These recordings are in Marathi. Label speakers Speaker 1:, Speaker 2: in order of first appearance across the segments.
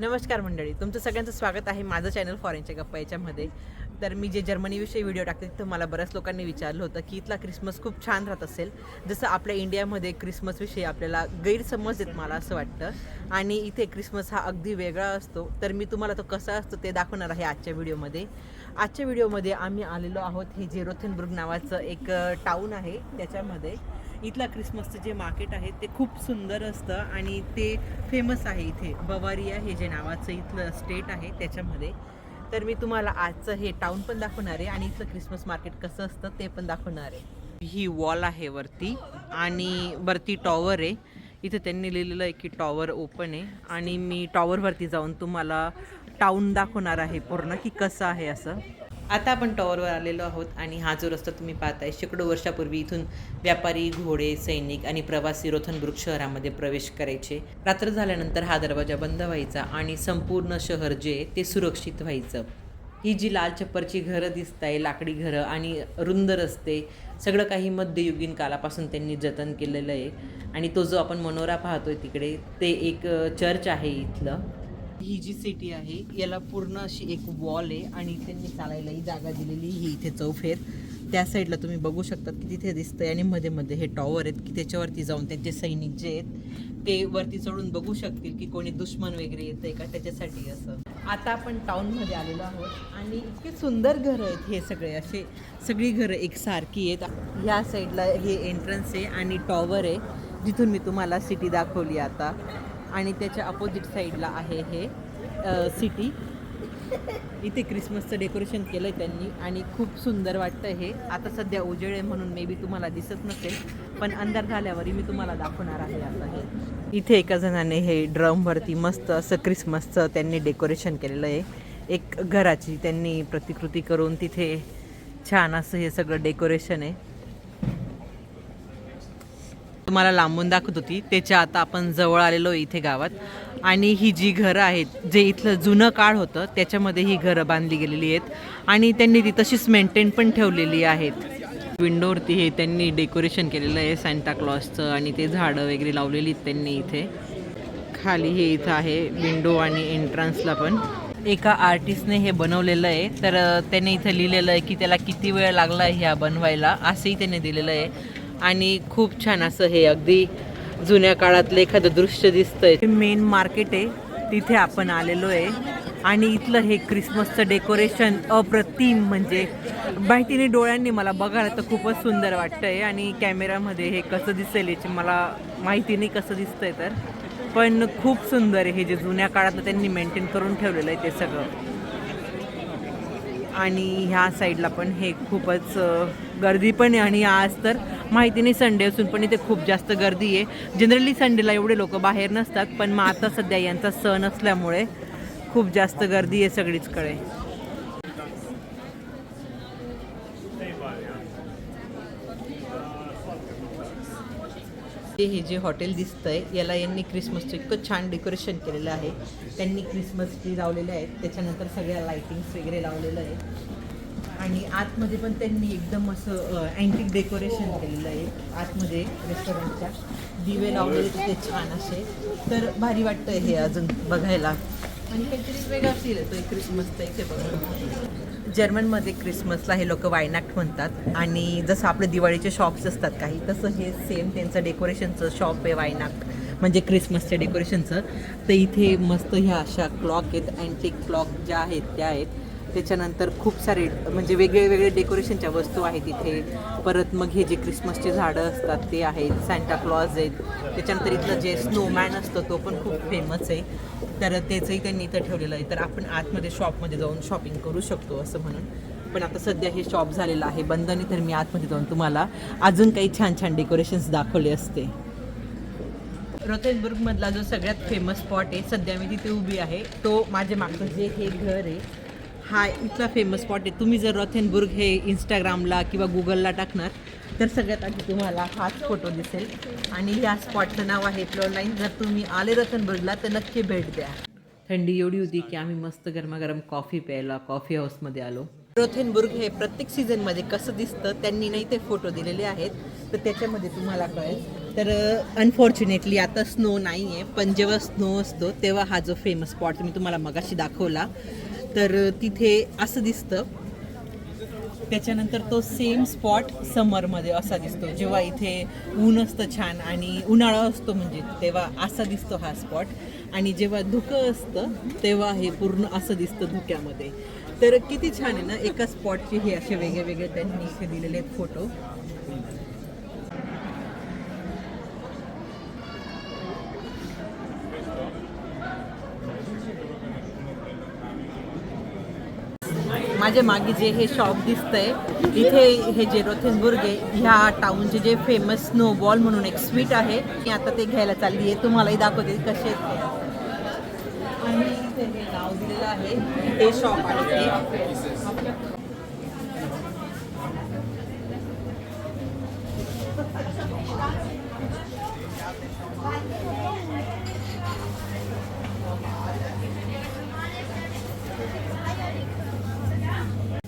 Speaker 1: नमस्कार मंडळी तुमचं सगळ्यांचं स्वागत आहे माझं चॅनल फॉरेनच्या गप्पा याच्यामध्ये. तर मी जे जर्मनीविषयी व्हिडिओ टाकते तिथं मला बऱ्याच लोकांनी विचारलं होतं की इथला क्रिसमस खूप छान राहत असेल. जसं आपल्या इंडियामध्ये क्रिसमसविषयी आपल्याला गैरसमज येत मला असं वाटतं. आणि इथे क्रिसमस हा अगदी वेगळा असतो. तर मी तुम्हाला तो कसा असतो ते दाखवणार आहे आजच्या व्हिडिओमध्ये आजच्या व्हिडिओमध्ये आम्ही आलेलो आहोत हे जेरोथेनबुर्ग नावाचं एक टाऊन आहे त्याच्यामध्ये. इथला क्रिसमसचं जे मार्केट आहे ते खूप सुंदर असतं आणि ते फेमस आहे इथे. बवारिया हे जे नावाचं इथलं स्टेट आहे त्याच्यामध्ये. तर मी तुम्हाला आजचं हे टाऊन पण दाखवणार आहे आणि इथलं क्रिसमस मार्केट कसं असतं ते पण दाखवणार आहे. ही वॉल आहे वरती आणि वरती टॉवर आहे. इथे त्यांनी लिहिलेलं आहे की टॉवर ओपन आहे. आणि मी टॉवरवरती जाऊन तुम्हाला टाऊन दाखवणार आहे पूर्ण की कसं आहे असं. आता आपण टॉवरवर आलेलो आहोत आणि हा जो रस्ता तुम्ही पाहताय शेकडो वर्षापूर्वी इथून व्यापारी घोडे सैनिक आणि प्रवासी रोथनबुर्ग शहरामध्ये प्रवेश करायचे. रात्र झाल्यानंतर हा दरवाजा बंद व्हायचा आणि संपूर्ण शहर जे ते सुरक्षित व्हायचं. ही जी लाल छप्परची घरं दिसत आहे लाकडी घरं आणि रुंद रस्ते सगळं काही मध्ययुगीन कालापासून त्यांनी जतन केलेलं आहे. आणि तो जो आपण मनोरा पाहतोय तिकडे ते एक चर्च आहे इथलं. ही जी सिटी आहे याला पूर्ण अशी एक वॉल आहे आणि त्यांनी चालायला ही जागा दिलेली ही इथे चौफेर. त्या साईडला तुम्ही बघू शकतात की तिथे दिसतंय आणि मध्ये मध्ये हे टॉवर आहेत की त्याच्यावरती जाऊन त्यांचे सैनिक जे आहेत ते वरती चढून बघू शकतील की कोणी दुश्मन वगैरे येतंय का त्याच्यासाठी असं. आता आपण टाऊनमध्ये आलेलो आहोत आणि इतके सुंदर घरं आहेत हे सगळे. असे सगळी घरं एकसारखी आहेत. ह्या साईडला हे एंट्रन्स आहे आणि टॉवर आहे जिथून मी तुम्हाला सिटी दाखवली आता. आणि त्याच्या अपोजिट साईडला आहे हे सिटी. इथे क्रिसमसचं डेकोरेशन केलं आहे त्यांनी आणि खूप सुंदर वाटतं हे. आता सध्या उजेड आहे म्हणून मे बी तुम्हाला दिसत नसेल पण अंधार झाल्यावरही मी तुम्हाला दाखवणार आहे आता हे. इथे एका जणाने हे ड्रमवरती मस्त असं क्रिसमसचं त्यांनी डेकोरेशन केलेलं आहे. एक घराची त्यांनी प्रतिकृती करून तिथे छान असं हे सगळं डेकोरेशन आहे. तुम्हाला लांबून दाखवत होती. त्याच्या आता आपण जवळ आलेलो इथे गावात. आणि ही जी घरं आहेत जे इथलं जुनं काळ होतं त्याच्यामध्ये ही घरं बांधली गेलेली आहेत. आणि त्यांनी ती तशीच मेंटेन पण ठेवलेली आहेत. विंडोवरती हे त्यांनी डेकोरेशन केलेलं आहे सॅन्टा आणि ते झाडं वगैरे लावलेली आहेत त्यांनी इथे. खाली हे इथं आहे विंडो आणि एंट्रन्सला पण. एका आर्टिस्टने हे बनवलेलं आहे. तर त्याने इथं लिहिलेलं आहे की त्याला किती वेळ लागला आहे ह्या बनवायला असंही त्याने दिलेलं आहे. आणि खूप छान असं हे अगदी जुन्या काळातलं एखादं दृश्य दिसतंय. मेन मार्केट आहे. तिथे आपण आलेलो आहे. आणि इथलं हे क्रिसमसचं डेकोरेशन अप्रतिम म्हणजे माहितीने डोळ्यांनी मला बघायला तर खूपच सुंदर वाटतंय. आणि कॅमेरामध्ये हे कसं दिसेल याची मला माहिती नाही कसं दिसतंय तर. पण खूप सुंदर आहे हे जे जुन्या काळातलं त्यांनी मेंटेन करून ठेवलेलं आहे ते सगळं. आणि ह्या साईडला पण हे खूपच गर्दी पण आहे. आणि आज तर माहिती नाही संडे असून पण इथे खूप जास्त गर्दी आहे. जनरली संडेला एवढे लोक बाहेर नसतात पण मग आता सध्या यांचा सण असल्यामुळे खूप जास्त गर्दी आहे सगळीचकडे ते हे जे हॉटेल दिसतंय याला यांनी क्रिसमसचं इतकं छान डेकोरेशन केलेलं आहे. त्यांनी क्रिसमस ट्री लावलेले आहेत त्याच्यानंतर सगळ्या लाइटिंग्स वगैरे लावलेलं आहे. आणि आतमध्ये पण त्यांनी एकदम असं अँटिक डेकोरेशन केलेलं आहे आतमध्ये रेस्टॉरंटच्या दिवे लावलेले तिथे छान असे. तर भारी वाटतं हे अजून बघायला. आणि काहीतरी वेगळा फील येतो क्रिसमसचं इथे बघा जर्मनमध्ये क्रिसमसला हे लोक वायनाक्ट म्हणतात. आणि जसं आपले दिवाळीचे शॉप्स असतात काही तसं हे सेम त्यांचं डेकोरेशनचं शॉप आहे वायनाट. म्हणजे क्रिसमसच्या डेकोरेशनचं तर इथे मस्त ह्या अशा क्लॉक आहेत अँटिक क्लॉक ज्या आहेत त्या आहेत. त्याच्यानंतर खूप सारे म्हणजे वेगळे वेगळे डेकोरेशनच्या वस्तू आहेत इथे. परत मग हे जे क्रिसमसचे झाडं असतात ते आहेत. सँटा क्लॉज आहेत. त्याच्यानंतर इथलं जे स्नोमॅन असतो तो पण खूप फेमस आहे. तर त्याचंही त्यांनी इथं ठेवलेलं आहे. तर आपण आतमध्ये शॉपमध्ये जाऊन शॉपिंग करू शकतो असं म्हणून. पण आता सध्या हे शॉप झालेलं आहे. बंद नाही तर मी आतमध्ये जाऊन तुम्हाला अजून काही छान छान डेकोरेशन्स दाखवले असते. मधला जो सगळ्यात फेमस स्पॉट आहे सध्या मी तिथे उभी आहे. तो माझ्या मागचं जे हे घर आहे हा इथला फेमस स्पॉट आहे. तुम्ही जर रॉथेनबुर्ग हे इंस्टाग्रामला किंवा गुगलला टाकणार तर सगळ्यात आधी तुम्हाला हाच फोटो दिसेल. आणि या स्पॉटचं नाव आहे फ्लोरलाईन जर तुम्ही आले रतनबुर्गला तर नक्की भेट द्या. थंडी एवढी होती की आम्ही मस्त गरमागरम कॉफी प्यायला कॉफी हाऊसमध्ये आलो. रोथेनबुर्ग हे प्रत्येक सीझनमध्ये कसं दिसतं त्यांनी नाही ते फोटो दिलेले आहेत. तर त्याच्यामध्ये तुम्हाला कळेल. तर अनफॉर्च्युनेटली आता स्नो नाही आहे पण जेव्हा स्नो असतो तेव्हा हा जो फेमस स्पॉट मी तुम्हाला मगाशी दाखवला. तर तिथे असं दिसतं. त्याच्यानंतर तो सेम स्पॉट समरमध्ये असा दिसतो जेव्हा इथे ऊन असतं छान आणि उन्हाळा असतो म्हणजे तेव्हा असा दिसतो हा स्पॉट आणि जेव्हा धुकं असतं तेव्हा हे पूर्ण असं दिसतं धुक्यामध्ये. तर किती छान आहे ना एका स्पॉटचे हे असे वेगळे वेगळे त्यांनी इथे दिलेले आहेत फोटो माझ्या मागे जे हे शॉप दिसतंय इथे हे जे रोथेनबुर्ग आहे ह्या टाउनचे जे फेमस स्नोबॉल म्हणून एक स्वीट आहे मी आता ते घ्यायला चालली आहे. तुम्हालाही दाखवते कसे आहेत आणि इथे हे नाव दिलेलं आहे हे शॉप आहे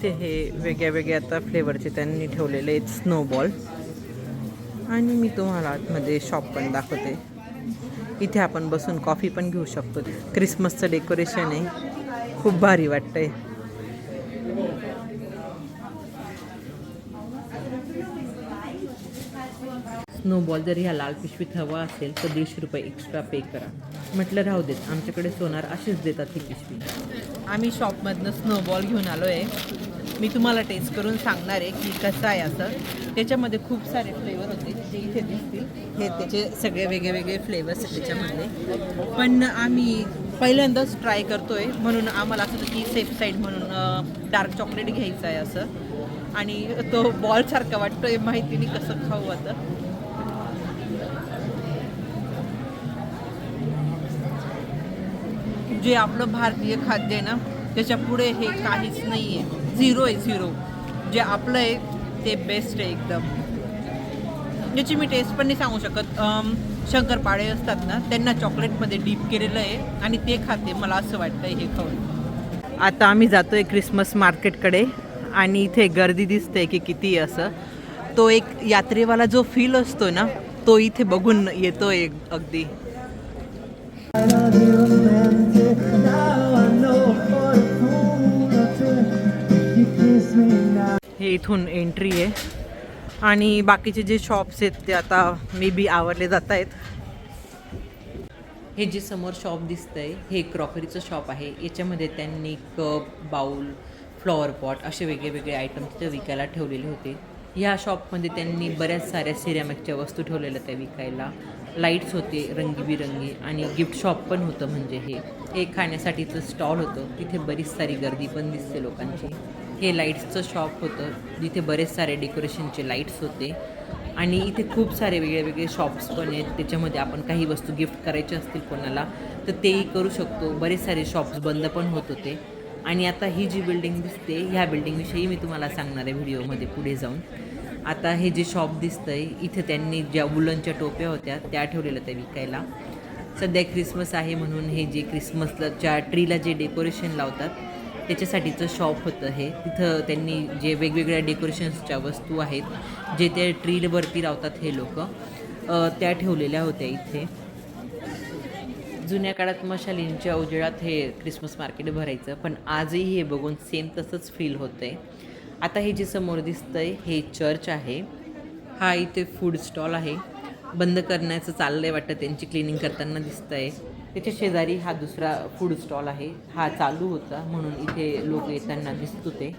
Speaker 1: ते हे वेगळ्या वेगळ्या आता फ्लेवरचे त्यांनी ठेवलेले आहेत स्नोबॉल आणि मी तुम्हाला आतमध्ये शॉप पण दाखवते. इथे आपण बसून कॉफी पण घेऊ शकतो. क्रिसमसचं डेकोरेशन आहे. खूप भारी वाटतंय. स्नोबॉल जर ह्या लाल पिशवीत हवा असेल तर दीडशे रुपये एक्स्ट्रा पे करा. म्हटलं राहू देत. आमच्याकडे सोनार अशीच देतात ही पिशवी. आम्ही शॉपमधनं स्नोबॉल घेऊन आलो आहे मी तुम्हाला टेस्ट करून सांगणार आहे की कसं आहे असं. त्याच्यामध्ये खूप सारे फ्लेवर होते जे इथे दिसतील. हे त्याचे सगळे वेगळे वेगळे फ्लेवर्स आहेत त्याच्यामध्ये पण आम्ही पहिल्यांदाच ट्राय करतोय. म्हणून आम्हाला असं होतं की सेफ साईड म्हणून डार्क चॉकलेट घ्यायचं आहे असं. आणि तो बॉलसारखा वाटतोय माहिती नाही कसं खाऊ आता. जे आपलं भारतीय खाद्य आहे ना त्याच्या पुढे हे काहीच नाही आहे झिरो आहे झिरो. जे आपलं आहे ते बेस्ट आहे एकदम. याची मी टेस्ट पण नाही सांगू शकत. शंकरपाळे असतात ना त्यांना चॉकलेटमध्ये डीप केलेलं आहे आणि ते खाते मला असं वाटतं हे खाऊन. आता आम्ही जातो आहे क्रिसमस मार्केटकडे आणि इथे गर्दी दिसते की किती असं. तो एक यात्रेवाला जो फील असतो ना तो इथे बघून येतोय अगदी. इथून एंट्री आहे. आणि बाकीचे जे शॉप्स आहेत ते आता मे बी आवरले जात आहेत हे जे समोर शॉप दिसतंय हे क्रॉकरीचं शॉप आहे. याच्यामध्ये त्यांनी कप बाउल फ्लॉवर पॉट असे वेगळे वेगळे आयटम तिथे विकायला ठेवलेले होते. ह्या शॉपमध्ये त्यांनी बऱ्याच साऱ्या सिरॅमिकच्या वस्तू ठेवलेल्या त्या विकायला. लाईट्स होते रंगीबिरंगी आणि गिफ्ट शॉप पण होतं म्हणजे हे. एक खाण्यासाठीचं स्टॉल होतं. तिथे बरीच सारी गर्दी पण दिसते लोकांची. हे लाईट्सचं शॉप होतं जिथे बरेच सारे डेकोरेशनचे लाईट्स होते. आणि इथे खूप सारे वेगळे वेगळे शॉप्स पण आहेत त्याच्यामध्ये आपण काही वस्तू गिफ्ट करायचे असतील कोणाला तर तेही करू शकतो. बरेच सारे शॉप्स बंद पण होत होते. आणि आता ही जी बिल्डिंग दिसते ह्या बिल्डिंगविषयी मी तुम्हाला सांगणार आहे व्हिडिओमध्ये पुढे जाऊन. आता हे जे शॉप दिसतं आहे इथे त्यांनी ज्या वुलनच्या टोप्या होत्या त्या ठेवलेल्या त्या विकायला. सध्या क्रिसमस आहे म्हणून हे जे क्रिसमसला ज्या ट्रीला जे डेकोरेशन लावतात त्याच्यासाठीचं शॉप होतं हे. तिथं त्यांनी जे वेगवेगळ्या डेकोरेशन्सच्या वस्तू आहेत जे ते ट्रीलवरती लावतात हे लोक त्या ठेवलेल्या होत्या इथे. जुन्या काळात मशालींच्या उजेडात हे क्रिसमस मार्केट भरायचं पण आजही हे बघून सेम तसंच फील होतं आहे आता हे जे समोर दिसतंय हे चर्च आहे. हा इथे फूड स्टॉल आहे. बंद करण्याचं चाललं आहे वाटतं त्यांची क्लिनिंग करताना दिसतं आहे त्याच्या शेजारी हा दुसरा फूड स्टॉल आहे. हा चालू होता म्हणून इथे लोक येताना दिसत होते.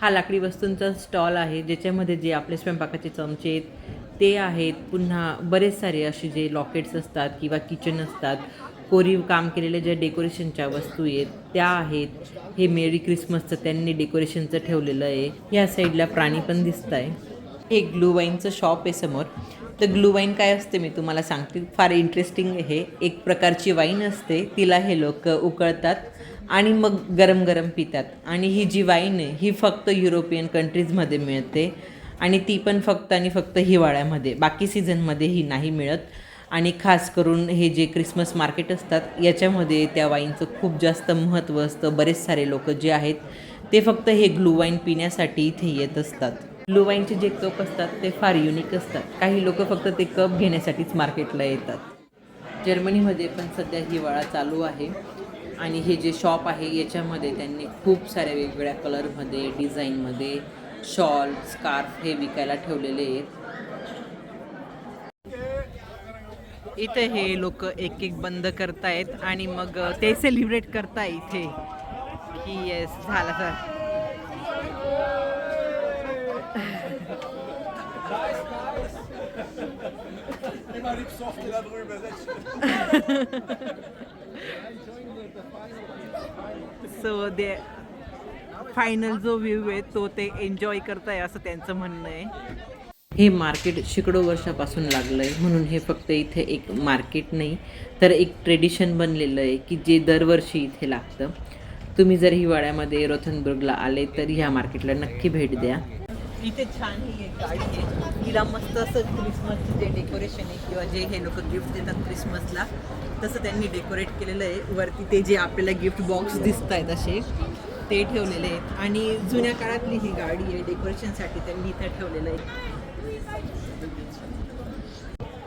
Speaker 1: हा लाकडी वस्तूंचा स्टॉल आहे ज्याच्यामध्ये जे आपले स्वयंपाकाचे चमचे आहेत ते आहेत. पुन्हा बरेच सारे असे जे लॉकेट्स असतात किंवा किचन असतात. कोरीव काम केलेल्या ज्या डेकोरेशनच्या वस्तू आहेत त्या आहेत. हे मेरी क्रिसमसचं त्यांनी डेकोरेशनचं ठेवलेलं आहे. या साईडला प्राणी पण दिसत आहे एक ग्लू वाईनचं शॉप आहे समोर. तर ग्लू वाईन काय असते मी तुम्हाला सांगते. फार इंटरेस्टिंग आहे. एक प्रकारची वाईन असते. तिला हे लोक उकळतात आणि मग गरम गरम पितात. आणि ही जी वाईन आहे ही फक्त युरोपियन कंट्रीजमध्ये मिळते. आणि ती पण फक्त आणि फक्त हिवाळ्यामध्ये. बाकी सीझनमध्ये ही नाही मिळत. आणि खास करून हे जे क्रिसमस मार्केट असतात याच्यामध्ये त्या वाईनचं खूप जास्त महत्त्व असतं. बरेच सारे लोक जे आहेत ते फक्त हे ग्लू वाईन पिण्यासाठी इथे येत असतात. ब्लू वाईनचे जे कप असतात ते फार युनिक असतात. काही लोक फक्त ते कप घेण्यासाठीच मार्केटला येतात. जर्मनीमध्ये पण सध्या हिवाळा चालू आहे. आणि हे जे शॉप आहे याच्यामध्ये त्यांनी खूप साऱ्या वेगवेगळ्या कलरमध्ये डिझाईनमध्ये शॉल स्कार्फ हे विकायला ठेवलेले आहेत. इथे हे लोक एक एक बंद करतायत आणि मग ते सेलिब्रेट करताय इथे. की येस झाला. Sir
Speaker 2: Setzen.
Speaker 1: So the final जो व्ह्यू आहे तो ते एन्जॉय करताय असं त्यांचं म्हणणं आहे. हे मार्केट शेकडो वर्षापासून लागलं आहे म्हणून हे फक्त इथे एक मार्केट नाही तर एक ट्रेडिशन बनलेलं आहे की जे दरवर्षी इथे लागतं. तुम्ही जर हिवाळ्यामध्ये रोथनबर्गला आले तर ह्या मार्केटला नक्की भेट द्या. इथे छान ही एक गाडी आहे. तिला मस्त असं क्रिसमसचं जे डेकोरेशन आहे किंवा जे हे लोक गिफ्ट देतात क्रिसमसला तसं त्यांनी डेकोरेट केलेलं आहे. वरती ते जे आपल्याला गिफ्ट बॉक्स दिसत आहेत असे ते ठेवलेले आहेत. आणि जुन्या काळातली ही गाडी आहे डेकोरेशनसाठी त्यांनी इथं ठेवलेलं आहे.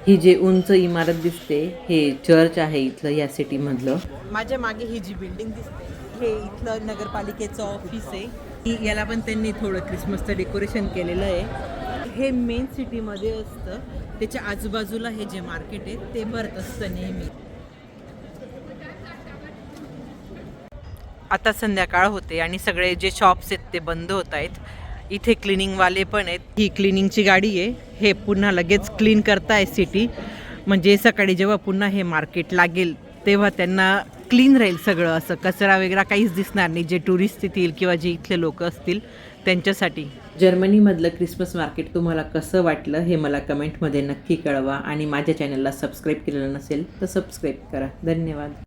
Speaker 1: ही जे उंच इमारत दिसते हे चर्च आहे इथलं या सिटीमधलं माझ्या मागे ही जी बिल्डिंग दिसते हे इथलं नगरपालिकेचं ऑफिस आहे. याला पण त्यांनी थोडं क्रिसमसचं डेकोरेशन केलेलं आहे. हे मेन सिटीमध्ये असतं. त्याच्या आजूबाजूला हे जे मार्केट आहे ते भरत असतं नेहमी. आता संध्याकाळ होते आणि सगळे जे शॉप्स आहेत ते बंद होत आहेत. इथे क्लिनिंगवाले पण आहेत. ही क्लिनिंगची गाडी आहे. हे पुन्हा लगेच क्लीन करताय सिटी म्हणजे सकाळी जेव्हा पुन्हा हे मार्केट लागेल तेव्हा त्यांना क्लीन राहील सगळं असं. कचरा वगैरे काहीच दिसणार नाही. जे टुरिस्ट येतील किंवा जे इथले लोक असतील त्यांच्यासाठी. जर्मनीमधलं क्रिसमस मार्केट तुम्हाला कसं वाटलं हे मला कमेंटमध्ये नक्की कळवा आणि माझ्या चॅनलला सबस्क्राईब केलेलं नसेल तर सबस्क्राईब करा. धन्यवाद.